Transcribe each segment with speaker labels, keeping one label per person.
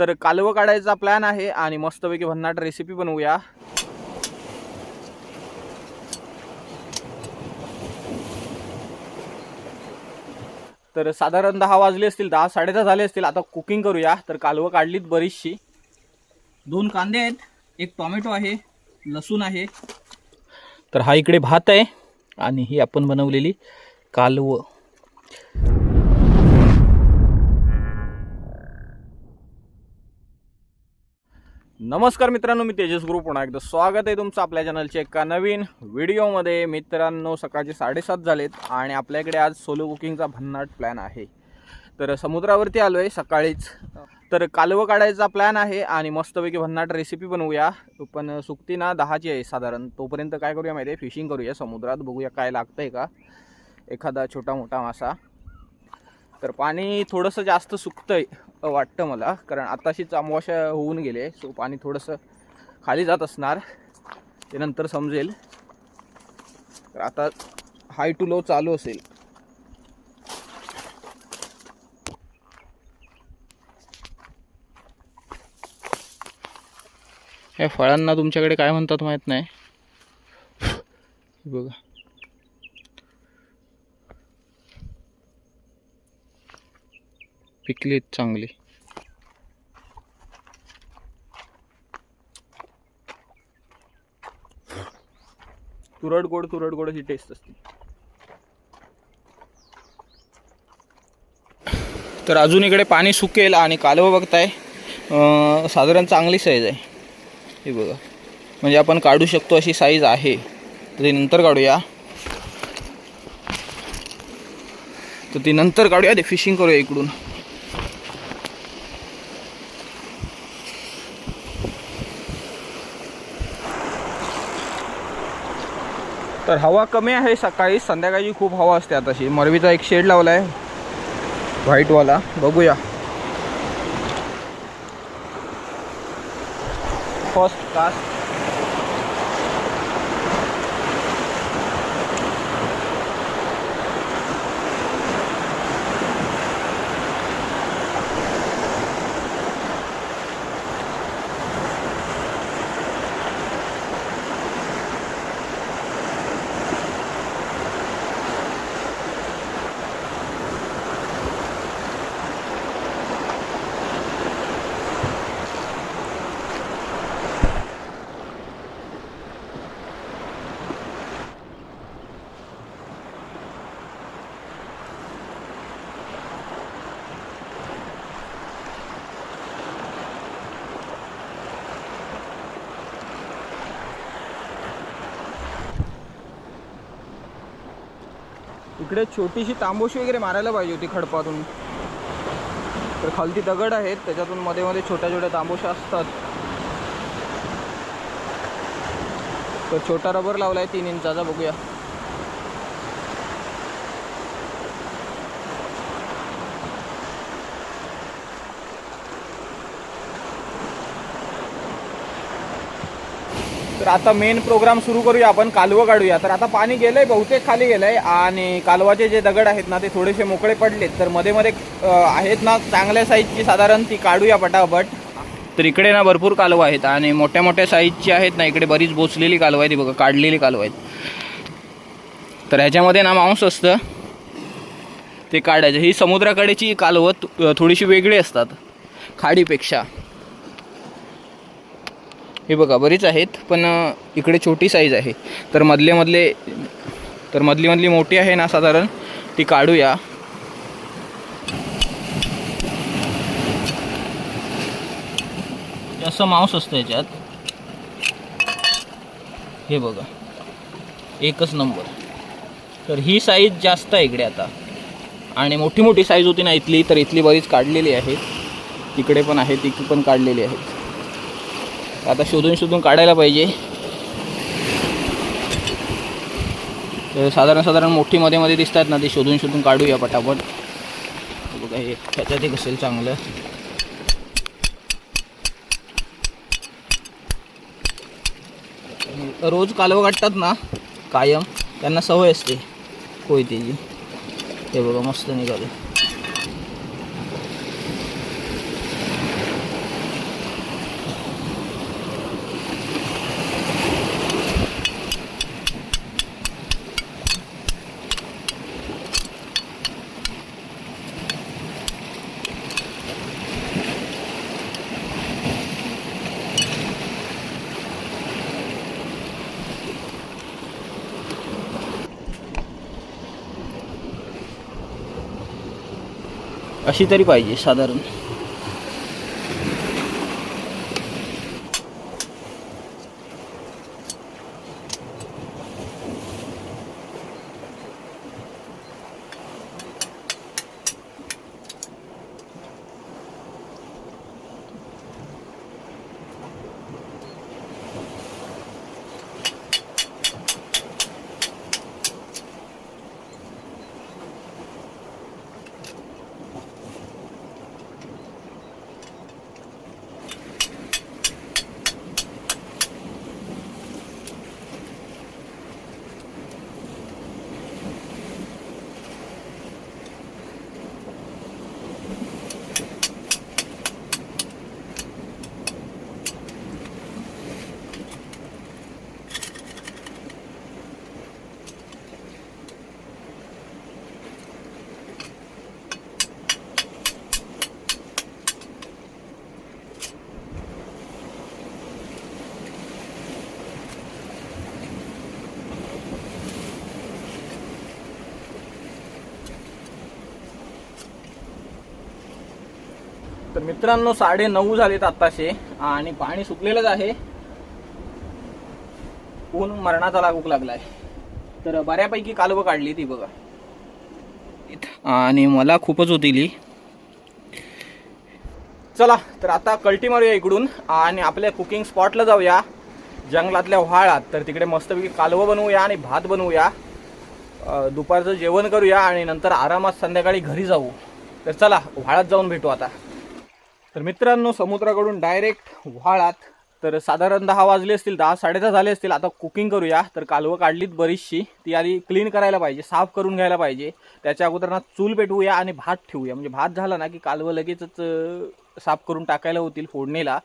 Speaker 1: तर कालवं काढायचा प्लॅन आहे आणि मस्तपैकी भन्नाट रेसिपी बनवूया. तर साधारण दहा वाजले असतील दहा साडेदहा झाले असतील आता कुकिंग करूया. तर कालवं काढलीत बरीचशी. दोन कांदे आहेत एक टोमॅटो आहे लसूण आहे. तर हा इकडे भात आहे आणि ही आपण बनवलेली कालवं. नमस्कार मित्रांनो मी तेजस गुरु. पुन्हा एकदा स्वागत आहे तुमचं आपल्या चॅनलच्या एका नवीन व्हिडिओमध्ये. मित्रांनो सकाळचे साडेसात झालेत आणि आपल्याकडे आज सोलो कुकिंगचा भन्नाट प्लॅन आहे. तर समुद्रावरती आलो आहे सकाळीच. तर कालवं काढायचा प्लॅन आहे आणि मस्तपैकी भन्नाट रेसिपी बनवूया. पण सुकती ना दहाची आहे साधारण. तोपर्यंत काय करूया माहिती आहे फिशिंग करूया. समुद्रात बघूया काय लागतंय का. एखादा छोटा मोठा मासा. तर पाणी थोडंसं जास्त सुकतंय. वाटतं मला कारण आताशीच अमावश्या होऊन गेले सो पाणी थोडंसं खाली जात असणार ते नंतर समजेल. तर आता हाय टू लो चालू असेल. या फळांना तुमच्याकडे काय म्हणतात माहीत नाही. बघा. पिकलीत चांगली. तुरट गोड तुरट गोड अशी टेस्ट असते. तर अजून इकडे पाणी सुकेल आणि कालवं बघताय. साधारण चांगली साईज आहे. हे बघा. म्हणजे आपण काढू शकतो अशी साईज आहे. तर ती नंतर काढूया. तर ती नंतर काढूया ते फिशिंग करूया इकडून. तर हवा कमी आहे सकाळी संध्याकाळी खूप हवा असते आताशी मरवीचा एक शेड लावला आहे व्हाईटवाला बघूया. फर्स्ट कास्ट इकडे छोटीशी तांबोशी वगैरे मारायला पाहिजे होती खडपातून. तर खालती दगड आहेत त्याच्यातून मध्ये मध्ये छोट्या छोट्या तांबोशा असतात. तर छोटा रबर लावला आहे तीन इंचाचा बघूया. तर आता मेन प्रोग्राम सुरू करूया आपण कालवं काढूया. तर आता पाणी गेलंय बहुतेक खाली गेलंय आणि कालवाचे जे दगड आहेत ना ते थोडेसे मोकळे पडलेत. तर मध्ये मध्ये आहेत ना चांगल्या साईजची साधारण ती काढूया पटापट. तर इकडे ना भरपूर कालवं आहेत आणि मोठ्या मोठ्या साईजची आहेत ना इकडे बरीच बोचलेली कालवं आहेत ती बघा काढलेली कालवं आहेत. तर ह्याच्यामध्ये ना मांस असतं ते काढायचं. ही समुद्राकडेची कालवं थोडीशी वेगळी असतात खाडीपेक्षा. हे बघा बरीच आहेत पण इकडे छोटी साईज आहे. तर मधले मधले तर मधली मधली मोठी आहे ना साधारण ती काढूया. असं मांस असतं याच्यात. हे बघा एकच नंबर तर ही साईज जास्त आहे इकडे आता. आणि मोठी मोठी साईज होती ना इथली तर इथली बरीच काढलेली आहे. तिकडे पण आहे ती पण काढलेली आहेत आता शोधून शोधून काढायला पाहिजे. तर साधारण साधारण मोठी मध्ये मध्ये दिसतात ना ते शोधून शोधून काढूया पटापट. बघा हे त्याच्यात एक असेल चांगलं. रोज कालवं काढतात ना कायम त्यांना सवय असते कोयतेची. हे बघा मस्त निघाले. अशी तरी पाहिजे साधारण. मित्रांनो साडे नऊ झालेत आत्ताशे आणि पाणी सुकलेलंच आहे. ऊन मरणाचा लागूक लागलाय. तर बऱ्यापैकी कालवं काढली ती बघा. आणि मला खूपच होती ही चला तर आता कल्टी मारूया इकडून आणि आपल्या कुकिंग स्पॉटला जाऊया. जंगलातल्या व्हाळात. तर तिकडे मस्तपैकी कालवं बनवूया आणि भात बनवूया. दुपारचं जेवण करूया आणि नंतर आरामात संध्याकाळी घरी जाऊ. तर चला व्हाळात जाऊन भेटू आता. तर मित्रांनो समुद्राकडून डायरेक्ट व्हाळात तर साधारण दहा वाजले असतील दहा साडेदहा झाले असतील आता कुकिंग करूया. तर कालवं काढलीत बरीचशी. ती आधी क्लीन करायला पाहिजे साफ करून घ्यायला पाहिजे. त्याच्या अगोदर ना चूल पेटवूया आणि भात ठेवूया. म्हणजे भात झाला ना की कालवं लगेचच साफ करून टाकायला होतील फोडणीला.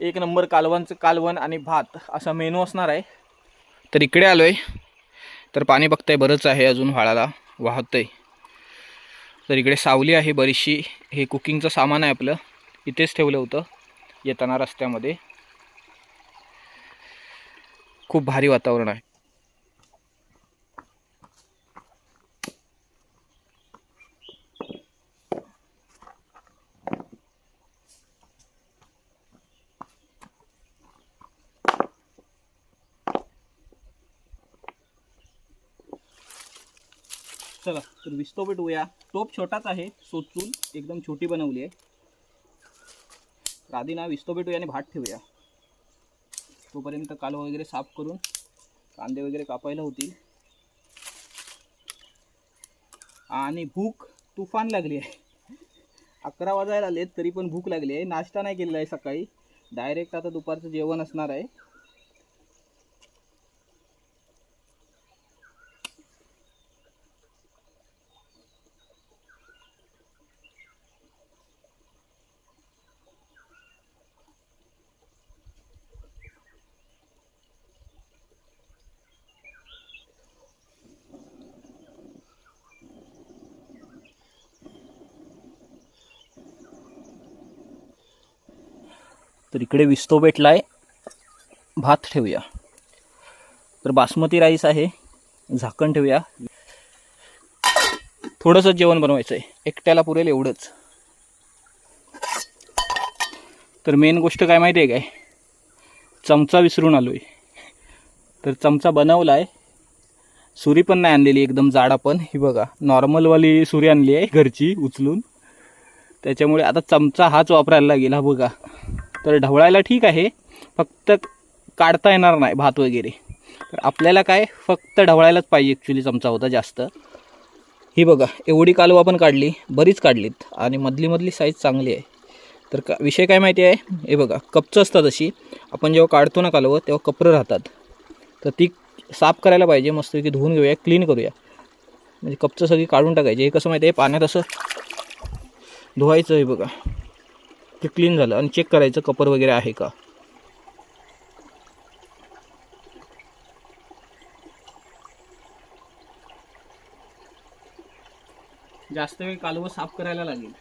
Speaker 1: एक नंबर कालवांचं कालवण आणि भात असा मेनू असणार आहे. तर इकडे आलोय. तर पाणी बघताय बरंच आहे अजून व्हाळाला. वाहतंय. तर इकडे सावली आहे बरीचशी. हे कुकिंगचं सामान आहे आपलं. इथेच ठेवलं होतं. येताना रस्त्यामध्ये. खूप भारी वातावरण आहे. चला तर विस्तो भेटूया टोप छोटाच आहे सोचून एकदम छोटी बनवली आहे. राधीना आधी ना विस्तो भेटूया आणि भात ठेवूया. तोपर्यंत काल वगैरे साफ करून कांदे वगैरे कापायला होतील. आणि भूक तुफान लागली आहे. अकरा वाजायला आलेत तरी पण भूक लागली आहे. नाश्ता नाही केलेला आहे सकाळी. डायरेक्ट आता दुपारचं जेवण असणार आहे. तर इकडे विस्तो आहे भात ठेवूया. तर बासमती राईस आहे. झाकण ठेवूया. थोडंसं जेवण बनवायचं आहे एकट्याला पुरेल एवढंच. तर मेन गोष्ट काय माहिती आहे काय? चमचा विसरून आलो आहे तर चमचा बनवला आहे सुरी पण नाही आणलेली एकदम जाडा पण. ही बघा नॉर्मलवाली सुरी आणली आहे घरची उचलून. त्याच्यामुळे आता चमचा हाच वापरायला लागेल. हा बघा. तर ढवळायला ठीक आहे. फक्त काढता येणार नाही भात वगैरे. तर आपल्याला काय फक्त ढवळायलाच पाहिजे ॲक्च्युली चमचा होता जास्त. ही बघा एवढी कालवा पण काढली बरीच काढलीत आणि मधली मधली साईज चांगली आहे. तर का विषय काय माहिती आहे? हे बघा कपचं असतात अशी. आपण जेव्हा काढतो ना कालवं तेव्हा कपरं राहतात. तर ती साफ करायला पाहिजे मस्तपैकी धुवून घेऊया क्लीन करूया. म्हणजे कपचं सगळी काढून टाकायची. हे कसं माहिती आहे? पाण्यात असं धुवायचं आहे बघा. ते क्लीन झालं. आणि चेक करायचं कपर वगैरे आहे का? जास्त वेळ कालवं साफ करायला लागेल.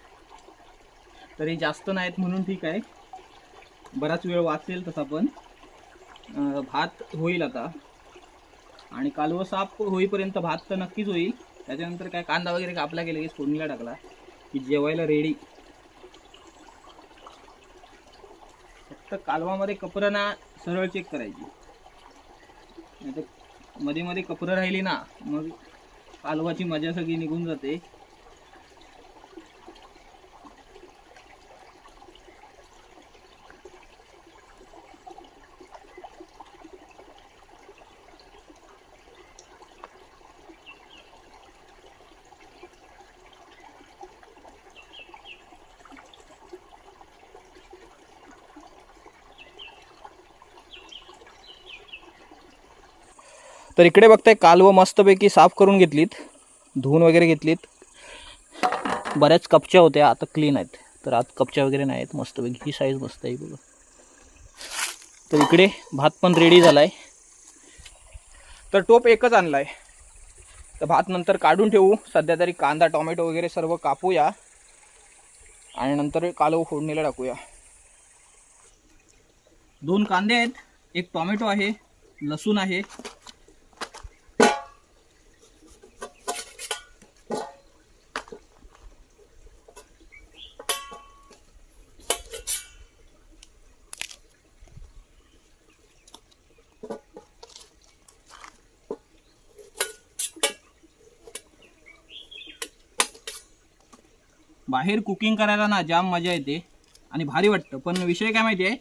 Speaker 1: तरी जास्त नाहीत म्हणून ठीक आहे. बराच वेळ वाचेल तसा पण. भात होईल आता. आणि कालवं साफ होईपर्यंत भात तर नक्कीच होईल. त्याच्यानंतर काय कांदा वगैरे कापला गेला की फोडणीला टाकला की जेवायला रेडी तर कालवामध्ये कपरं ना सरळ चेक करायची. नाहीतरमध्ये मध्ये कपरं राहिली ना मग कालवाची मजा सगळी निघून जाते. तर इकडे बघताय कालवं मस्तपैकी साफ करून घेतलीत. धुवून वगैरे घेतलीत. बऱ्याच कपच्या होत्या आता क्लीन आहेत. तर आत कपच्या वगैरे नाही आहेत मस्तपैकी. ही साईज मस्त आहे बघा. तर इकडे भात पण रेडी झाला आहे तर टोप एकच आणला आहे तर भात नंतर काढून ठेवू. सध्या तरी कांदा टोमॅटो वगैरे सर्व कापूया. आणि नंतर कालव फोडणीला टाकूया. दोन कांदे आहेत. एक टोमॅटो आहे लसूण आहे. बाहेर कुकिंग करायला ना जाम मजा येते आणि भारी वाटतं. पण विषय काय माहिती आहे?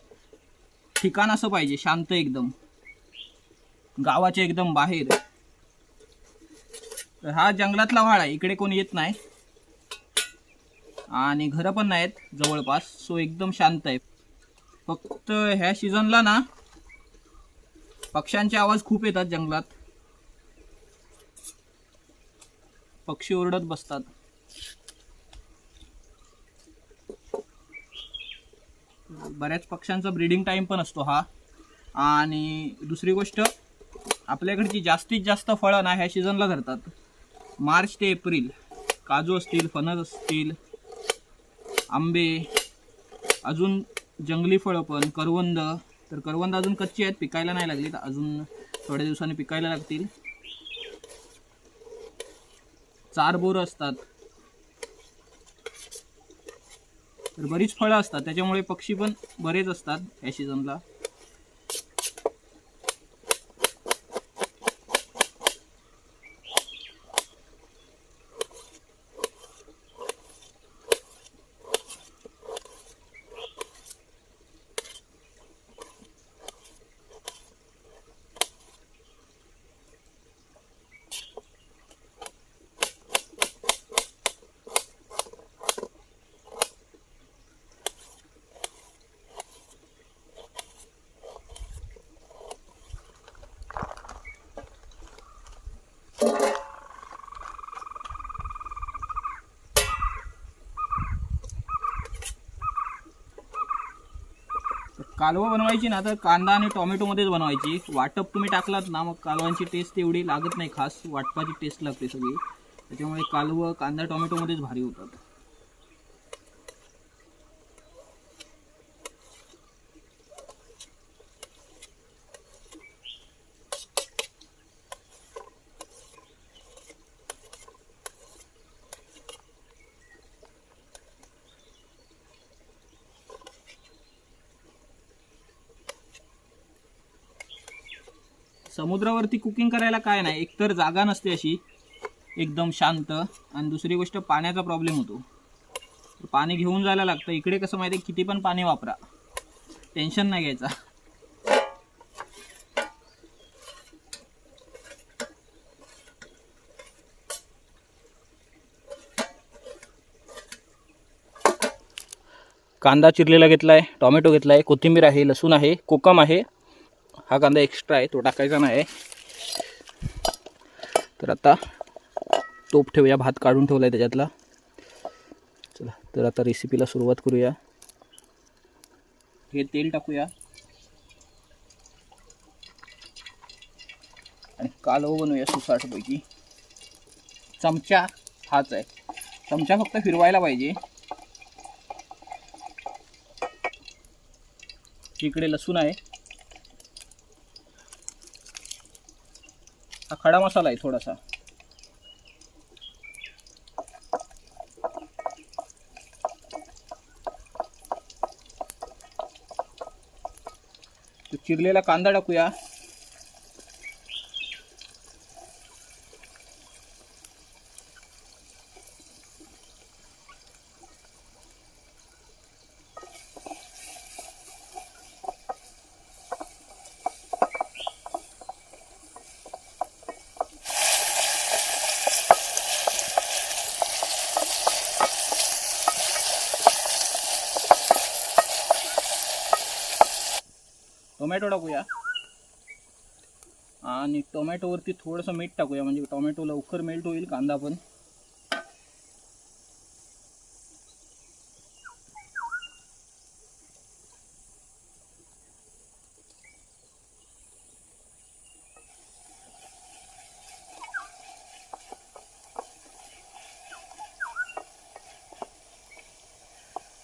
Speaker 1: ठिकाण असं पाहिजे शांत एकदम. गावाच्या एकदम बाहेर. तर हा जंगलातला व्हाळ आहे इकडे कोणी येत नाही. आणि घरं पण नाहीत जवळपास. सो एकदम शांत आहे. फक्त ह्या सीझनला ना पक्ष्यांचे आवाज खूप येतात जंगलात. पक्षी ओरडत बसतात. बऱ्याच पक्ष्यांचा ब्रीडिंग टाईम पण असतो हा. आणि दुसरी गोष्ट आपल्याकडची जास्तीत जास्त फळं ना ह्या सीझनला धरतात. मार्च ते एप्रिल काजू असतील फणस असतील आंबे अजून जंगली फळं पण करवंद. तर करवंद अजून कच्ची आहेत पिकायला नाही लागलीत अजून थोड्या दिवसांनी पिकायला लागतील. चार बोरं असतात. तर बरीच फळं असतात त्याच्यामुळे पक्षी पण बरेच असतात या सीझनला कालवं बनवायची ना तर कांदा आणि टोमॅटोमध्येच बनवायची. वाटप तुम्ही टाकलात ना मग कालवांची टेस्ट एवढी लागत नाही खास. वाटपाची टेस्ट लागते सगळी. त्याच्यामुळे कालवं कांदा टोमॅटोमध्येच भारी होतात. समुद्रावरती कुकिंग करायला काय नाही एकतर जागा नसते अशी. एकदम शांत. आणि दुसरी गोष्ट पाण्याचा प्रॉब्लेम होतो. पाणी घेऊन जायला लागतं. इकडे कसं माहिती आहे किती पण पाणी वापरा. टेन्शन नाही घ्यायचा. कांदा चिरलेला घेतला आहे टॉमॅटो घेतला आहे कोथिंबीर आहे लसूण आहे कोकम आहे. हा कांदा एक्स्ट्रा आहे तो टाकायचा नाही तर आता तोप ठेवूया भात काढून ठेवला आहे त्याच्यातला. चला तर आता रेसिपीला सुरुवात करूया. हे तेल टाकूया. आणि कालवं बनवूया सुसाटपैकी. चमचा हाच आहे. चमचा फक्त फिरवायला पाहिजे. इकडे लसूण आहे. हा खडा मसाला आहे थोडासा. चिरलेला कांदा टाकूया. टोमॅटो टाकूया. आणि टोमॅटोवरती थोडंसं मीठ टाकूया म्हणजे टोमॅटो लवकर मेल्ट होईल कांदा पण.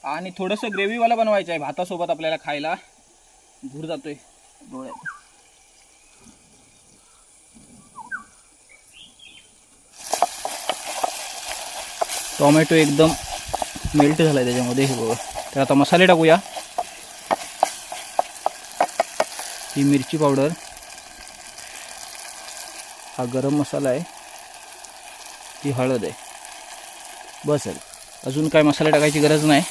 Speaker 1: आणि थोडंसं ग्रेव्हीवाला बनवायचं आहे भातासोबत आपल्याला खायला. धूर जातोय. डोळ्यात. टोमॅटो एकदम मेल्ट झालाय त्याच्यामध्ये हे बघा. तर आता मसाले टाकूया. ही मिरची पावडर. हा गरम मसाला आहे. ही हळद आहे. बस अजून काय मसाले टाकायची गरज नाही.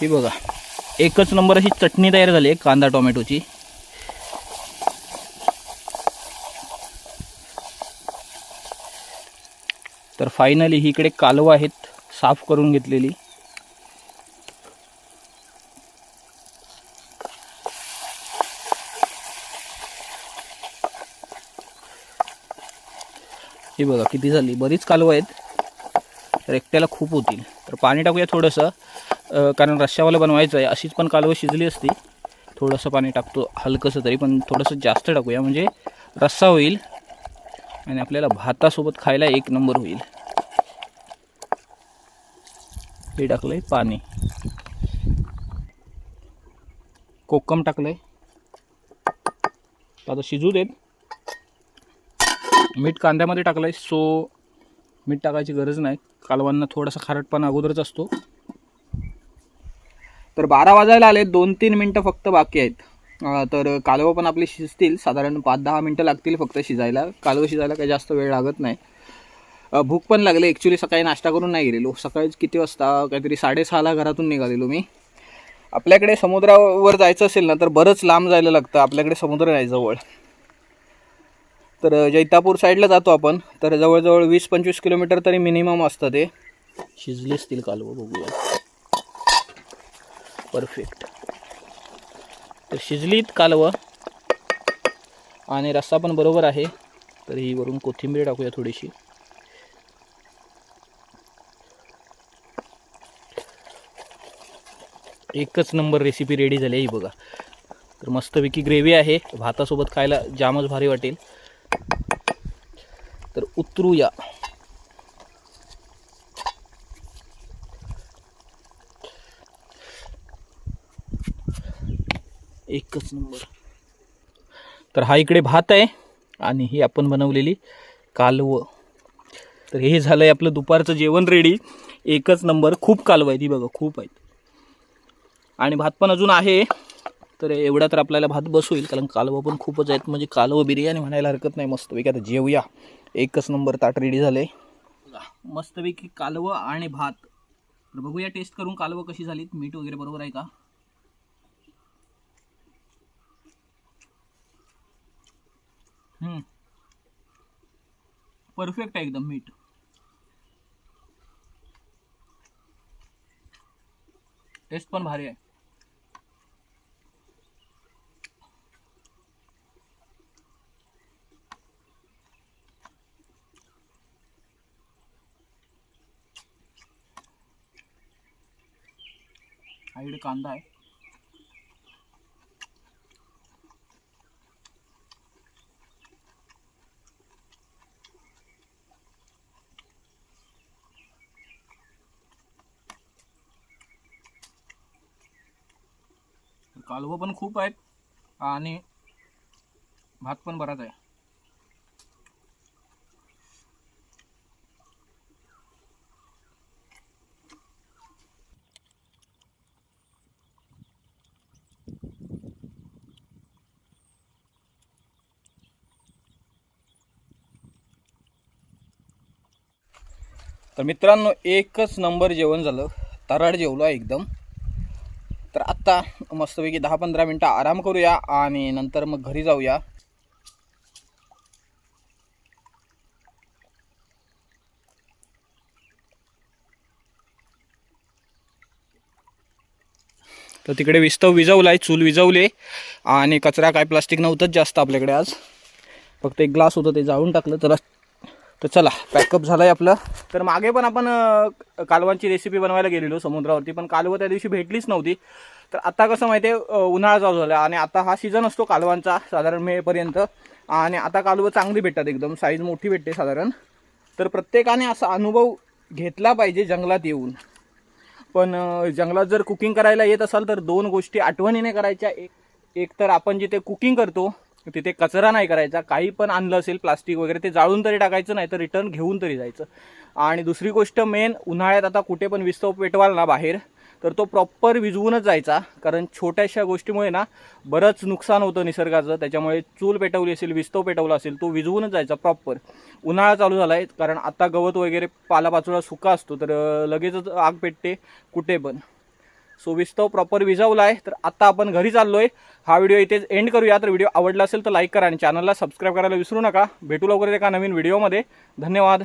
Speaker 1: ही बघा. एकच नंबर अशी चटणी तयार झाली आहे कांदा टोमॅटोची. तर फायनली ही इकडे कालवं आहेत साफ करून घेतलेली. ही बघा किती झाली? बरीच कालवं आहेत. तर एकट्याला खूप होतील. तर पाणी टाकूया थोडंसं. कारण रश्श्यावाला बनवायचं आहे अशीच पण कालवं शिजली असती. थोडंसं पाणी टाकतो हलकंसं तरी पण थोडंसं जास्त टाकूया. म्हणजे रस्सा होईल आणि आपल्याला भातासोबत खायला एक नंबर होईल. हे टाकलं आहे पाणी. कोकम टाकलं आहे आता शिजू देत. मीठ कांद्यामध्ये टाकलं आहे सो मीठ टाकायची गरज नाही. कालवांना थोडासा खारटपणा अगोदरच असतो. तर बारा वाजायला आले दोन तीन मिनटं फक्त बाकी आहेत. तर कालवं पण आपली शिजतील. साधारण पाच दहा मिनटं लागतील फक्त शिजायला. कालवं शिजायला काही जास्त वेळ लागत नाही. भूक पण लागली. ॲक्च्युली सकाळी नाश्ता करून नाही गेलेलो. सकाळीच किती वाजता? काहीतरी साडेसहाला घरातून निघालेलो मी. आपल्याकडे समुद्रावर जायचं असेल ना तर बरंच लांब जायला लागतं. आपल्याकडे समुद्र नाही जवळ. तर जैतापूर साईडला जातो आपण. तर जवळजवळ वीस पंचवीस किलोमीटर तरी मिनिमम असतं ते. शिजले असतील कालवं बघूया. परफेक्ट तर शिजलीत कालवं. आणि रस्सा पण बरोबर आहे. तर ही वरून कोथिंबीर टाकूया थोडीशी. एकच नंबर रेसिपी रेडी झाली आहे ही बघा. तर मस्तपैकी ग्रेव्ही आहे. भातासोबत खायला जामच भारी वाटेल. तर उतरूया. एकच नंबर. तर हा इकडे भात आहे आणि ही आपण बनवलेली कालवं. तर हे झालं आहे आपलं दुपारचं जेवण रेडी एकच नंबर. खूप कालवं आहे ती बघा खूप आहेत. आणि भात पण अजून आहे. तर एवढा तर आपल्याला भात बस होईल कारण कालवं पण खूपच आहेत. म्हणजे कालवं बिर्याणी म्हणायला हरकत नाही मस्तपैकी आता जेवूया. एकच नंबर ताट रेडी झालं आहे मस्तपैकी कालवं आणि भात. तर बघूया टेस्ट करून कालवं कशी झालीत. मीठ वगैरे बरोबर आहे का? परफेक्ट आहे एकदम मीठ. टेस्ट भारी हा इकडे कांदा आहे. कालवं पण खूप आहेत आणि भात पण बराच आहे. तर मित्रांनो एकच नंबर जेवण झालं. तराड जेवलो आहे एकदम. तर आत्ता मस्तपैकी दहा पंधरा मिनटं आराम करूया आणि नंतर मग घरी जाऊया. तर तिकडे विस्तव विजवला आहे चूल विजवले आणि कचरा काय प्लास्टिक नव्हतंच जास्त आपल्याकडे आज. फक्त एक ग्लास होतं ते जाळून टाकलं. तर तर चला पॅकअप झालं आहे आपलं. तर मागे पण आपण कालवांची रेसिपी बनवायला गेलेलो समुद्रावरती पण कालवं त्या दिवशी भेटलीच नव्हती. तर आता कसं माहिती आहे उन्हाळा चालू झाला आणि आता हा सीझन असतो कालवांचा साधारण मेपर्यंत आणि आता कालवं चांगली भेटतात एकदम साईज मोठी भेटते साधारण. तर प्रत्येकाने असा अनुभव घेतला पाहिजे जंगलात येऊन. पण जंगलात जर कुकिंग करायला येत असाल तर दोन गोष्टी आठवणीने करायच्या. एक एक तर आपण जिथे कुकिंग करतो तिथे कचरा नाही करायचा काही पण आणलं असेल प्लास्टिक वगैरे ते जाळून तरी टाकायचं नाही तर रिटर्न घेऊन तरी जायचं. आणि दुसरी गोष्ट मेन उन्हाळ्यात आता कुठे पण विस्तव पेटवाल ना बाहेर तर तो प्रॉपर विजवूनच जायचा. कारण छोट्याशा गोष्टीमुळे ना बरंच नुकसान होतं निसर्गाचं. त्याच्यामुळे चूल पेटवली असेल विस्तव पेटवला असेल तो विजवूनच जायचा प्रॉपर उन्हाळा चालू झाला आहे कारण आता गवत वगैरे पालापाचोळा सुका असतो तर लगेचच आग पेटते कुठे पण. सो विस्तव प्रॉपर विजवला आहे तर आता आपण घरी चाललोय. हा व्हिडिओ इथेच एंड करूया. तर व्हिडिओ आवडला असेल तर लाईक करा आणि चॅनलला सबस्क्राईब करायला विसरू नका. भेटू लवकर एका नवीन व्हिडिओमध्ये धन्यवाद.